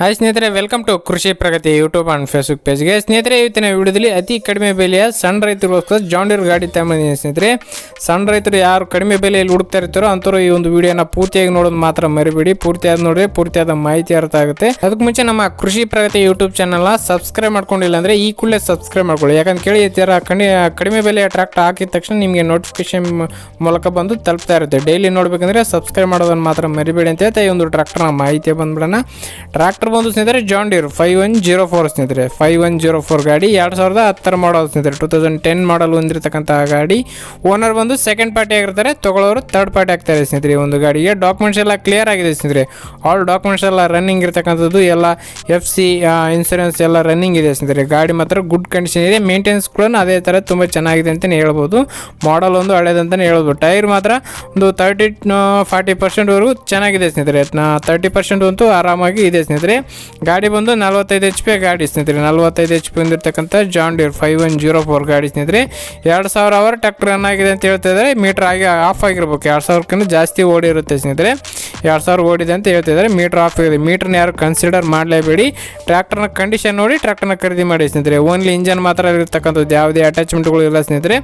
Hi ಸ್ನೇಹಿತರೆ welcome to Krishi Pragati YouTube and Facebook ಪೇಜ್ಗೆ ಸ್ನೇಹಿತರೆ, ಇವತ್ತಿನ ವಿಡಿಯೋದಲ್ಲಿ ಅತಿ ಕಡಿಮೆ ಬೆಲೆಯ ಸಣ್ಣ ರೈತರಿಗೋಸ್ಕರ ಜಾಂಡೀರ್ ಗಾಡಿ ತಗೊಂಡಿದ್ದೀನಿ ಸ್ನೇಹಿತರೆ. ಸಣ್ಣ ರೈತರು ಯಾರು ಕಡಿಮೆ ಬೆಲೆಯಲ್ಲಿ ಹುಡುಕ್ತಾ ಇರ್ತಾರೋ ಅಂಥವ್ರು ಈ ಒಂದು ವಿಡಿಯೋನ ಪೂರ್ತಿಯಾಗಿ ನೋಡೋದು ಮಾತ್ರ ಮರಿಬೇಡಿ. ಪೂರ್ತಿಯಾದ ನೋಡಿದ್ರೆ ಪೂರ್ತಿಯಾದ ಮಾಹಿತಿ ಅರ್ಥ ಆಗುತ್ತೆ. ಅದಕ್ಕೆ ಮುಂಚೆ ನಮ್ಮ ಕೃಷಿ ಪ್ರಗತಿ ಯೂಟ್ಯೂಬ್ ಚಾನಲ್ನ ಸಬ್ಸ್ಕ್ರೈಬ್ ಮಾಡ್ಕೊಂಡಿಲ್ಲ ಅಂದರೆ ಈ ಕೂಡಲೇ ಸಬ್ಸ್ಕ್ರೈಬ್ ಮಾಡ್ಕೊಳ್ಳಿ. ಯಾಕಂತ ಕೇಳಿ, ಈ ಥರ ಕಡಿ ಕಡಿಮೆ ಬೆಲೆಯ ಟ್ರ್ಯಾಕ್ಟರ್ ಹಾಕಿದ ತಕ್ಷಣ ನಿಮಗೆ ನೋಟಿಫಿಕೇಶನ್ ಮೂಲಕ ಬಂದು ತಲುಪ್ತಾ ಇರುತ್ತೆ. ಡೈಲಿ ನೋಡಬೇಕಂದ್ರೆ ಸಬ್ಸ್ಕ್ರೈಬ್ ಮಾಡೋದನ್ನು ಮಾತ್ರ ಮರಿಬೇಡಿ ಅಂತ ಹೇಳ್ತಾ ಈ ಒಂದು ಟ್ರ್ಯಾಕ್ಟರ್ನ ಮಾಹಿತಿ ಬಂದ್ಬಿಡೋಣ. ಟ್ರಾಕ್ಟರ್ ಬಂದು ಸ್ನೇಹಿತರೆ John Deere five one zero four ಸ್ನೇಹಿತರೆ. ಫೈವ್ ಒನ್ ಜೀರೋ ಫೋರ್ ಗಾಡಿ ಎರಡು ಸಾವಿರದ ಹತ್ತರ ಮಾಡಲ್ ಸ್ನೇಹಿತರೆ. ಟೂ ತೌಸಂಡ್ ಟೆನ್ ಮಾಡಲ್ ಹೊಂದಿರತಕ್ಕಂಥ ಗಾಡಿ. ಓನರ್ ಬಂದು ಸೆಕೆಂಡ್ ಪಾರ್ಟಿ ಆಗಿರ್ತಾರೆ, ತಗೊಳ್ಳೋರು ತರ್ಡ್ ಪಾರ್ಟಿ ಆಗ್ತಾರೆ ಸ್ನೇಹಿತರೆ ಒಂದು ಗಾಡಿಗೆ. ಡಾಕ್ಯುಮೆಂಟ್ಸ್ ಎಲ್ಲ ಕ್ಲಿಯರ್ ಆಗಿದೆ ಸ್ನೇಹಿತರೆ. ಆಲ್ ಡಾಕ್ಯುಮೆಂಟ್ಸ್ ಎಲ್ಲ ರನ್ನಿಂಗ್ ಇರತಕ್ಕಂಥದ್ದು, ಎಲ್ಲ ಎಫ್ ಸಿ ಇನ್ಸೂರೆನ್ಸ್ ಎಲ್ಲ ರನ್ನಿಂಗ್ ಇದೆ ಸ್ನೇಹಿತರೆ. ಗಾಡಿ ಮಾತ್ರ ಗುಡ್ ಕಂಡೀಷನ್ ಇದೆ ಮೇಂಟೆನೆನ್ಸ್ ಕೂಡ ಅದೇ ಥರ ತುಂಬ ಚೆನ್ನಾಗಿದೆ ಅಂತಲೇ ಹೇಳ್ಬೋದು. ಮಾಡಲ್ ಒಂದು ಹಳೇದಂತಲೇ ಹೇಳ್ಬೋದು. ಟೈರ್ ಮಾತ್ರ ಒಂದು ತರ್ಟಿ ಫಾರ್ಟಿ ಪರ್ಸೆಂಟ್ವರೆಗೂ ಚೆನ್ನಾಗಿದೆ ಸ್ನೇಹಿತರೆ. ತರ್ಟಿ ಪರ್ಸೆಂಟ್ ಅಂತೂ ಆರಾಮಾಗಿ ಇದೆ ಸ್ನೇಹಿತರೆ. ಗಾಡಿ ಬಂದು ನಲ್ವತ್ತೈದು ಎಚ್ ಪಿ ಗಾಡಿ ಸ್ನೇಹಿತರೆ. ನಲ್ವತ್ತೈದು ಎಚ್ ಪಿ ಹೊಂದಿರತಕ್ಕಂಥ John Deere five one zero four ಗಾಡಿ ಸ್ನೇಹಿತರೆ. ಎರಡು ಸಾವಿರ ಅವರ್ ಟ್ಯಾಕ್ಟರ್ ರನ್ ಆಗಿದೆ ಅಂತ ಹೇಳ್ತಾ ಮೀಟರ್ ಆಗಿ ಆಫ್ ಆಗಿರ್ಬೇಕು. ಎರಡು ಸಾವಿರಕ್ಕಿಂತ ಜಾಸ್ತಿ ಓಡಿರುತ್ತೆ ಸ್ನೇಹಿತರೆ. ಎರಡು ಸಾವಿರ ಓಡಿದೆ ಅಂತ ಹೇಳ್ತಾ ಮೀಟರ್ ಮೀಟ್ರ್ ಆಫ್ ಆಗಿದೆ. ಮೀಟರ್ನ ಯಾರು ಕನ್ಸಿಡರ್ ಮಾಡಲೇಬೇಡಿ. ಟ್ರ್ಯಾಕ್ಟರ್ನ ಕಂಡೀಷನ್ ನೋಡಿ, ಟ್ರ್ಯಾಕ್ಟರ್ನ ಖರೀದಿ ಮಾಡಿ ಸ್ನೇಹಿತರೆ. ಓನ್ಲಿ ಇಂಜನ್ ಮಾತ್ರ ಇರತಕ್ಕಂಥದ್ದು. ಯಾವುದೇ ಅಟ್ಯಾಚ್ಮೆಂಟ್ಗಳು ಇಲ್ಲ ಸ್ನೇಹಿತರೆ.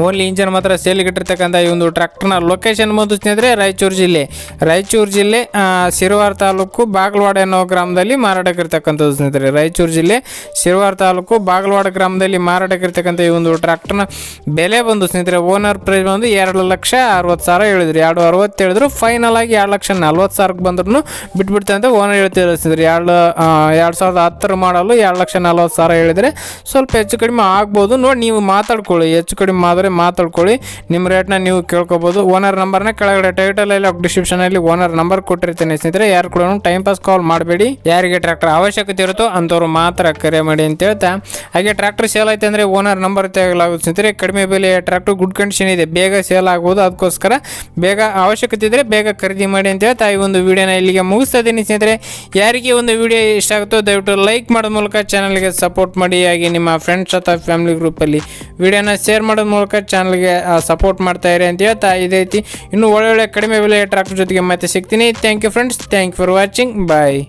ಓನ್ಲಿ ಇಂಜನ್ ಮಾತ್ರ ಸೇಲಿಗೆ ಇಟ್ಟಿರ್ತಕ್ಕಂಥ ಈ ಒಂದು ಟ್ರ್ಯಾಕ್ಟರ್ನ ಲೊಕೇಶನ್ ಬಂದು ಸ್ನೇಹಿತರೆ, ರಾಯಚೂರು ಜಿಲ್ಲೆ. ರಾಯಚೂರು ಜಿಲ್ಲೆ ಶಿರವಾರ ತಾಲೂಕು ಬಾಗಲವಾಡ ಅನ್ನೋ ಗ್ರಾಮದಲ್ಲಿ ಮಾರಾಟಕ್ಕಿರ್ತಕ್ಕಂಥದ್ದು ಸ್ನೇಹಿತರೆ. ರಾಯಚೂರು ಜಿಲ್ಲೆ ಸಿರುವಾರ ತಾಲೂಕು ಬಾಗಲವಾಡ ಗ್ರಾಮದಲ್ಲಿ ಮಾರಾಟಕ್ಕಿರ್ತಕ್ಕಂಥ ಈ ಒಂದು ಟ್ರ್ಯಾಕ್ಟರ್ನ ಬೆಲೆ ಬಂದು ಸ್ನೇಹಿತರೆ ಓನರ್ ಪ್ರೈಸ್ ಬಂದು ಎರಡು ಲಕ್ಷ ಅರವತ್ತು ಸಾವಿರ ಹೇಳಿದ್ರು. ಎರಡು ಅರವತ್ತು ಹೇಳಿದ್ರು ಫೈನಲ್ ಆಗಿ ಎರಡು ಲಕ್ಷ ನಲ್ವತ್ತು ಸಾವಿರಕ್ಕೆ ಬಂದ್ರು ಬಿಟ್ಬಿಡ್ತಂತೆ ಓನರ್ ಹೇಳ್ತಿದ್ರು ಸ್ನೇಹಿತರೆ. ಎರಡು ಎರಡು ಸಾವಿರದ ಹತ್ತರ ಮಾಡಲು ಎರಡು ಲಕ್ಷ ನಲ್ವತ್ತು ಸಾವಿರ ಹೇಳಿದರೆ ಸ್ವಲ್ಪ ಹೆಚ್ಚು ಕಡಿಮೆ ಆಗ್ಬೋದು. ನೋಡಿ, ನೀವು ಮಾತಾಡ್ಕೊಳ್ಳಿ, ಹೆಚ್ಚು ಕಡಿಮೆ ಮಾಡಿದ್ರೆ ಮಾತಾಡ್ಕೊಳ್ಳಿ. ನಿಮ್ಮ ರೇಟ್ನ ನೀವು ಕೇಳ್ಕೊಬೋದು. ಓನರ್ ನಂಬರ್ನ ಕೆಳಗಡೆ ಟೈಟಲಲ್ಲಿ ಡಿಸ್ಕ್ರಿಪ್ಷನಲ್ಲಿ ಓನರ್ ನಂಬರ್ ಕೊಟ್ಟಿರ್ತೀನಿ. ಸ್ನೇಹಿತರೆ, ಯಾರು ಕೂಡ ಟೈಮ್ ಪಾಸ್ ಕಾಲ್ ಮಾಡಬೇಡಿ. ಯಾರಿಗೆ ಟ್ರ್ಯಾಕ್ಟರ್ ಅವಶ್ಯಕತೆ ಇರುತ್ತೋ ಅಂಥವ್ರು ಮಾತ್ರ ಕರೆ ಮಾಡಿ ಅಂತ ಹೇಳ್ತಾ. ಹಾಗೆ ಟ್ರ್ಯಾಕ್ಟರ್ ಸೇಲ್ ಆಯ್ತು ಅಂದರೆ ಓನರ್ ನಂಬರ್ ತೆಗೆಲಾಗುತ್ತೆ ಸ್ನೇಹಿತರೆ, ಕಡಿಮೆ ಬೆಲೆ ಟ್ರ್ಯಾಕ್ಟರ್ ಗುಡ್ ಕಂಡೀಷನ್ ಇದೆ. ಬೇಗ ಸೇಲ್ ಆಗ್ಬೋದು. ಅದಕ್ಕೋಸ್ಕರ ಬೇಗ ಅವಶ್ಯಕತೆ ಇದ್ದರೆ ಬೇಗ ಖರೀದಿ ಮಾಡಿ ಅಂತ ಹೇಳ್ತಾ ಈ ಒಂದು ವಿಡಿಯೋನ ಇಲ್ಲಿಗೆ ಮುಗಿಸ್ತಾ ಸ್ನೇಹಿತರೆ, ಯಾರಿಗೆ ಒಂದು ವಿಡಿಯೋ ಇಷ್ಟ ಆಗುತ್ತೋ ದಯವಿಟ್ಟು ಲೈಕ್ ಮಾಡೋ ಮೂಲಕ ಚಾನಲ್ಗೆ ಸಪೋರ್ಟ್ ಮಾಡಿ. ಹಾಗೆ ನಿಮ್ಮ ಫ್ರೆಂಡ್ಸ್ ಅಥವಾ ಫ್ಯಾಮಿಲಿ ಗ್ರೂಪಲ್ಲಿ ವಿಡಿಯೋನ ಶೇರ್ ಮಾಡೋದ್ ಮೂಲಕ ಚಾನಲ್ಗೆ ಸಪೋರ್ಟ್ ಮಾಡ್ತಾ ಇರಿ ಅಂತ ಹೇಳ್ತಾ ಇದೈತಿ ರೀತಿ. ಇನ್ನೂ ಒಳ್ಳೊಳ್ಳೆ ಕಡಿಮೆ ಬೆಲೆ ಟ್ರಾಕ್ಟರ್ ಜೊತೆಗೆ ಮತ್ತೆ ಸಿಗ್ತೀನಿ. Thank you friends thank you for watching bye